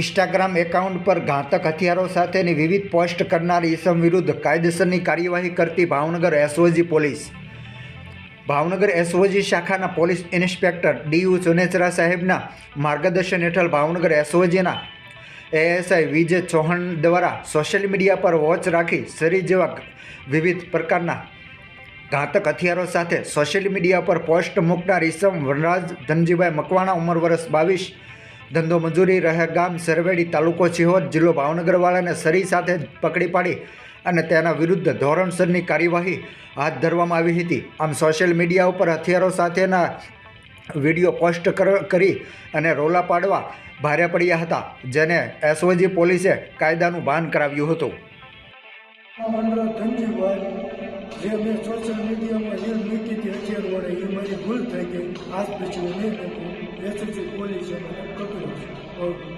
Instagram account પર ઘાતક હથિયારો સાથેની વિવિધ પોસ્ટ કરનાર ઈસમ વિરુદ્ધ કાયદેસરની કાર્યવાહી કરતી Bhavnagar SOG police. Bhavnagar SOG શાખાના પોલીસ ઇન્સ્પેક્ટર ડીયુ સુનેચરા સાહેબના માર્ગદર્શન હેઠળ ભાવનગર એસઓજીના એએસઆઈ વિજય ચૌહાણ દ્વારા સોશિયલ મીડિયા પર વોચ રાખી શરીર જેવા વિવિધ પ્રકારના ઘાતક હથિયારો સાથે સોશિયલ મીડિયા પર પોસ્ટ મૂકનાર ઈસમ વનરાજ ધનજીભાઈ મકવાણા, ઉંમર વર્ષ બાવીસ ધંધો મજૂરી રહેગામ સરવેડી તાલુકો સિહોર જિલ્લો ભાવનગરવાળાને સરી સાથે પકડી પાડી અને તેના વિરુદ્ધ ધોરણસરની કાર્યવાહી હાથ ધરવામાં આવી હતી. આમ સોશિયલ મીડિયા ઉપર હથિયારો સાથેના વીડિયો પોસ્ટ કર- કરી અને રોલા પાડવા ભારે પડ્યા હતા, જેને એસઓજી પોલીસે કાયદાનું ભાન કરાવ્યું હતું. જે મેં સોશિયલ મીડિયામાં રીલ મૂકી હતી અત્યારે એ મારી ભૂલ થઈ ગઈ. આજ પછી હું નહીં Я чуть-чуть более чем готовился.